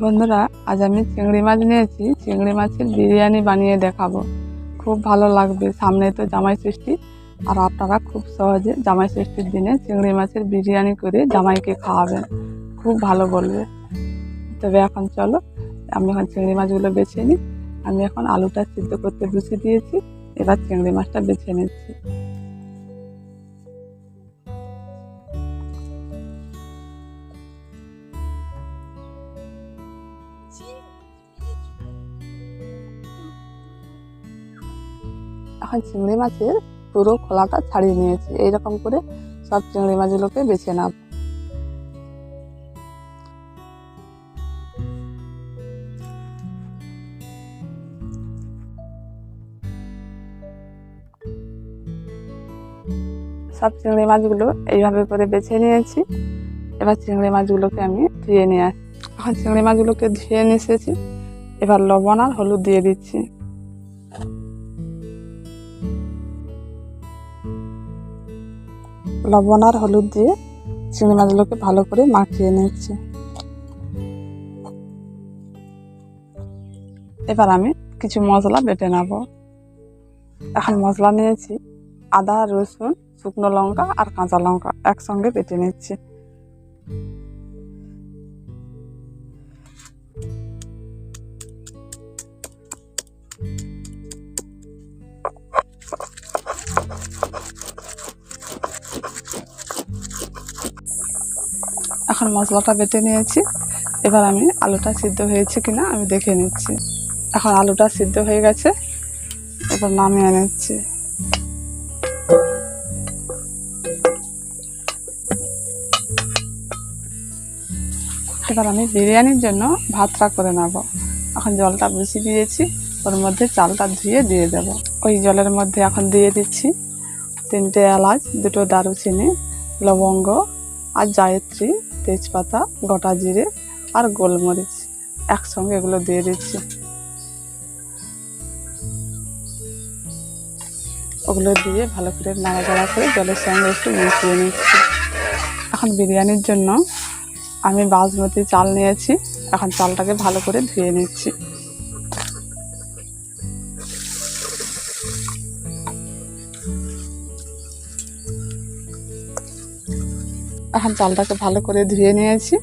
বন্ধুরা, আজ আমি চিংড়ি মাছ নিয়েছি। চিংড়ি মাছের বিরিয়ানি বানিয়ে দেখাবো। খুব ভালো লাগবে। সামনে তো জামাই ষষ্ঠী। আর আপনারা খুব সহজে জামাই ষষ্ঠীর দিনে চিংড়ি মাছের বিরিয়ানি করে জামাইকে খাওয়াবেন। খুব ভালো বলবে। তবে এখন চলো, আমি এখন চিংড়ি মাছগুলো বেছে নিই। আমি এখন আলুটা সিদ্ধ করতে বসিয়ে দিয়েছি। এবার চিংড়ি মাছটা বেছে নিচ্ছি। এখন চিংড়ি মাছের পুরো খোলাটা ছাড়িয়ে নিয়েছি। এইরকম করে সব চিংড়ি মাছগুলোকে বেছে নাও। সব চিংড়ি মাছগুলো এইভাবে করে বেছে নিয়েছি। এবার চিংড়ি মাছগুলোকে আমি ধুয়ে নিয়ে আসি এখন চিংড়ি মাছগুলোকে ধুয়ে নিয়ে এসেছি। এবার লবণ আর হলুদ দিয়ে দিচ্ছি। লবণ আর হলুদ দিয়ে চিংড়ি মাছগুলোকে ভালো করে মাখিয়ে নিচ্ছি। এবার আমি কিছু মশলা বেটে নেব। এখন মশলা নিয়েছি আদা, রসুন, শুকনো লঙ্কা আর কাঁচা লঙ্কা একসঙ্গে বেটে নিচ্ছি। এখন মশলাটা বেটে নিয়েছি। এবার আমি আলুটা সিদ্ধ হয়েছে কিনা আমি দেখে নিচ্ছি। এখন আলুটা সিদ্ধ হয়ে গেছে। এবার নামিয়ে নিচ্ছি। এবার আমি বিরিয়ানির জন্য ভাতটা করে নেব। এখন জলটা বসিয়ে দিয়েছি। ওর মধ্যে চালটা ধুয়ে দিয়ে দেব। ওই জলের মধ্যে এখন দিয়ে দিচ্ছি তিনটে এলাচ, দুটো দারুচিনি, লবঙ্গ আর জায়ত্রী। তেজপাতা, গোটা জিরে আর গোলমরিচ একসঙ্গে এগুলো দিয়ে দিচ্ছি। ওগুলো দিয়ে ভালো করে নাড়াচাড়া করে জলের সঙ্গে একটু মিশিয়ে নিচ্ছি। এখন বিরিয়ানির জন্য আমি বাসমতি চাল নিয়েছি। এখন চালটাকে ভালো করে ধুয়ে নিচ্ছি। এখন চালটাকে ভালো করে ধুয়ে নিয়েছি।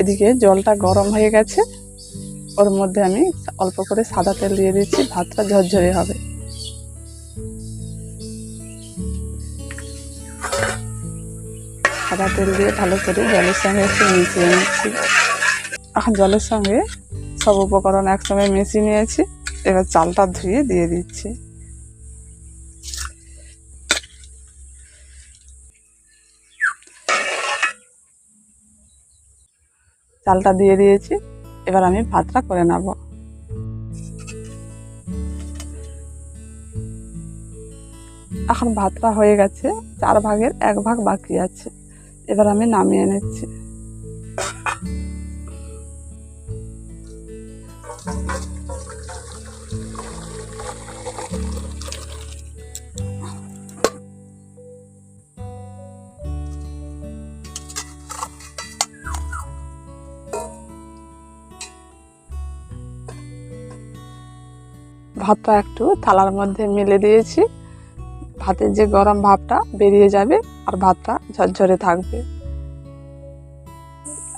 এদিকে জলটা গরম হয়ে গেছে। ওর মধ্যে আমি অল্প করে সাদা তেল দিয়ে দিচ্ছি, ভাতটা ঝরঝরে হবে। সাদা তেল দিয়ে ভালো করে জলের সঙ্গে একটু মিশিয়ে নিচ্ছি। এখন জলের সঙ্গে সব উপকরণ একসঙ্গে মিশিয়ে নিয়েছি। এবার চালটা ধুয়ে দিয়ে দিচ্ছি। চালটা দিয়ে দিয়েছি। এবার আমি ভাতটা করে নেব। এখন ভাতটা হয়ে গেছে, চার ভাগের এক ভাগ বাকি আছে। এবার আমি নামিয়ে নিচ্ছি। ভাতটা একটু থালার মধ্যে মেলে দিয়েছি। ভাতের যে গরম ভাবটা বেরিয়ে যাবে আর ভাতটা ঝরঝরে থাকবে।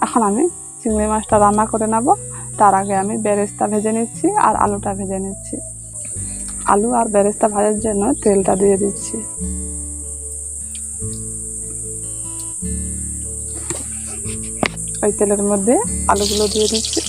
এখন আমি চিংড়ি মাছটা রান্না করে নেব। তার আগে আমি বেরেস্তা ভেজে নিচ্ছি আর আলুটা ভেজে নিচ্ছি। আলু আর বেরেস্তা ভাজার জন্য তেলটা দিয়ে দিচ্ছি। ওই তেলের মধ্যে আলুগুলো দিয়ে দিচ্ছি।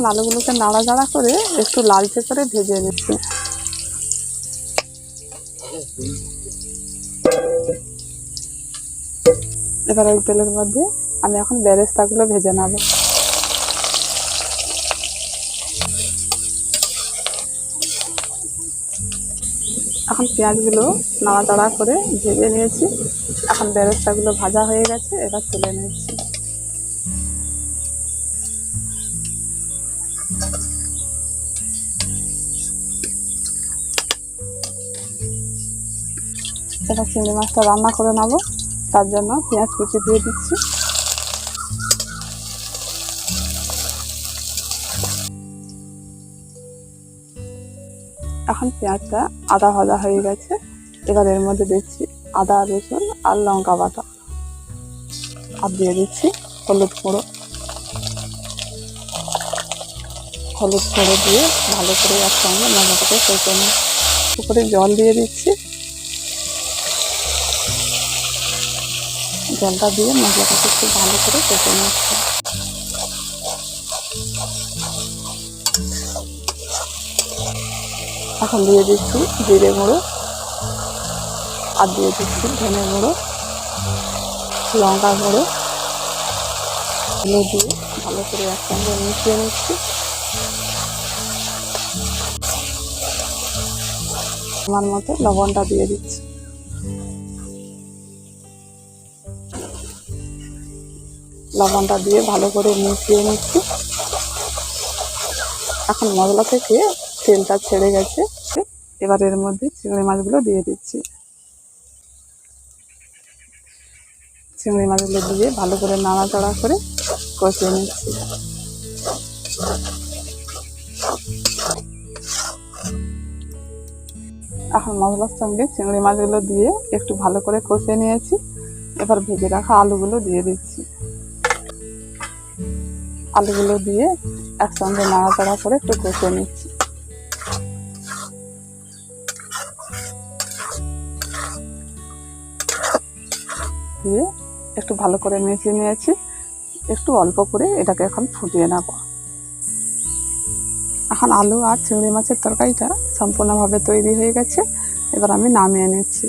এখন আলুগুলোকে নাড়াচাড়া করে একটু লালচে করে ভেজে নিচ্ছি। এবার ওই তেলের মধ্যে আমি এখন বেরেস্তাগুলো ভেজে নেব। এখন পেঁয়াজগুলো নাড়াচাড়া করে ভেজে নিয়েছি। এখন বেরেস্তাগুলো ভাজা হয়ে গেছে, এবার তুলে নিচ্ছি। এবার চিংড়ি মাছটা রান্না করে নেব। তার জন্য পেঁয়াজ কুচি দিয়ে দিচ্ছি। এখন পেঁয়াজটা আদা ভাজা হয়ে গেছে। এবার এর মধ্যে দিচ্ছি আদা, রসুন আর লঙ্কা বাটা। আর দিয়ে দিচ্ছি হলুদ গুঁড়ো। হলুদ গুঁড়ো দিয়ে ভালো করে একসঙ্গে মশলাটাকে কষে নিই উপরে জল দিয়ে দিচ্ছি। জলটা দিয়ে মশলাটাকে একটু ভালো করে কষে নিচ্ছি। এখন দিয়ে দিচ্ছি জিরে গুঁড়ো আর দিয়ে দিচ্ছি ধনে গুঁড়ো, লঙ্কা গুঁড়ো। এগুলো ভালো করে একসঙ্গে মিশিয়ে নিচ্ছি। আমার মতো লবণটা দিয়ে দিচ্ছি। লবণটা দিয়ে ভালো করে মিশিয়ে নিচ্ছি। এখন মশলা থেকে তেলটা ছেড়ে গেছে। এবার এর মধ্যে চিংড়ি মাছগুলো দিয়ে দিচ্ছি। চিংড়ি মাছগুলো দিয়ে ভালো করে নাড়াচাড়া করে কষিয়ে নিচ্ছি। এখন মশলার সঙ্গে চিংড়ি মাছগুলো দিয়ে একটু ভালো করে কষিয়ে নিয়েছি। এবার ভেজে রাখা আলুগুলো দিয়ে দিচ্ছি। আলুগুলো দিয়ে একসঙ্গে নাড়াচাড়া করে একটু কষিয়ে নিচ্ছি। দিয়ে একটু ভালো করে মিশিয়ে নিয়েছি। একটু অল্প করে এটাকে এখন ফুটিয়ে নেব। এখন আলু আর চিংড়ি মাছের তরকারিটা সম্পূর্ণভাবে তৈরি হয়ে গেছে। এবার আমি নামিয়ে নিচ্ছি।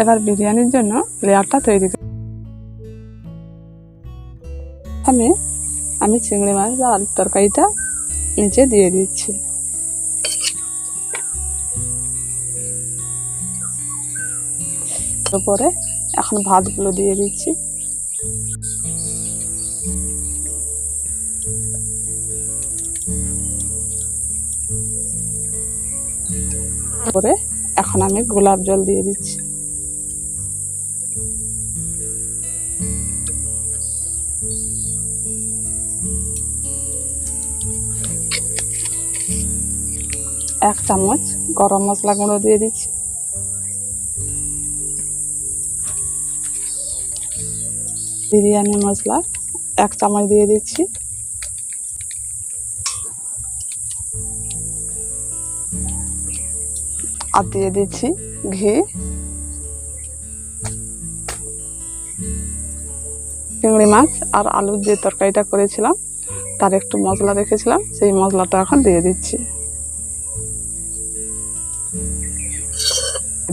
এবার বিরিয়ানির জন্য লেয়ারটা তৈরি করি আমি আমি চিংড়ি মাছ আর তরকারিটা নিচে দিয়ে দিচ্ছি। তারপরে এখন ভাতগুলো দিয়ে দিচ্ছি। তারপরে এখন আমি গোলাপ জল দিয়ে দিচ্ছি। এক চামচ গরম মশলা গুঁড়ো দিয়ে দিচ্ছি। বিরিয়ানি মশলা এক চামচ দিয়ে দিচ্ছি। আর দিয়ে দিচ্ছি ঘি। চিংড়ি মাছ আর আলুর যে তরকারিটা করেছিলাম, তার একটু মশলা রেখেছিলাম, সেই মশলাটা এখন দিয়ে দিচ্ছি।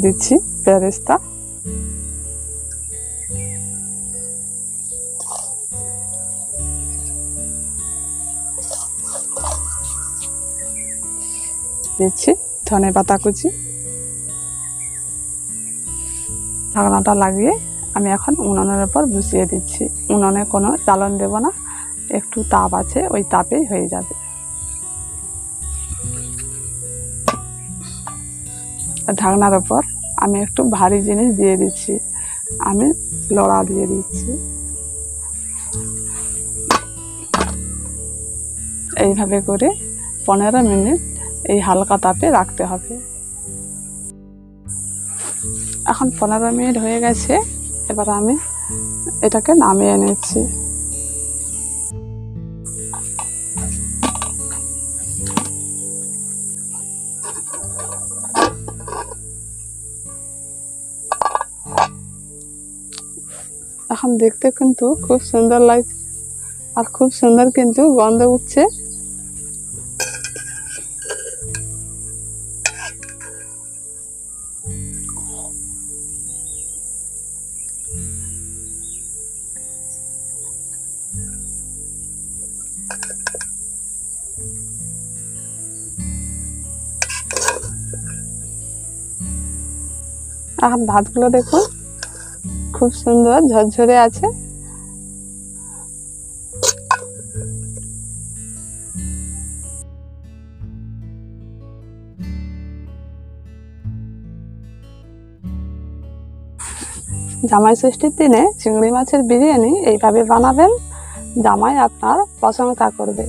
দিচ্ছি পেঁয়াজটা দিচ্ছি ধনে পাতা কুচি। ঢাকনাটা লাগিয়ে আমি এখন উনুনের উপর বসিয়ে দিচ্ছি। উনুনে কোনো জ্বালন দেব না। একটু তাপ আছে, ওই তাপেই হয়ে যাবে। ঢাকনার ওপর আমি একটু ভারী জিনিস দিয়ে দিচ্ছি। আমি লড়া দিয়ে দিচ্ছি। এইভাবে করে পনেরো মিনিট এই হালকা তাপে রাখতে হবে। এখন পনেরো মিনিট হয়ে গেছে। এবার আমি এটাকে নামিয়ে নিচ্ছি। এখন দেখতে কিন্তু খুব সুন্দর লাগছে। আর খুব সুন্দর কিন্তু গন্ধ উঠছে। এখন ভাতগুলো দেখুন, খুব সুন্দর, ঝরঝরে আছে। জামাই ষষ্ঠীর দিনে চিংড়ি মাছের বিরিয়ানি এইভাবে বানাবেন, জামাই আপনার প্রশংসা করবে।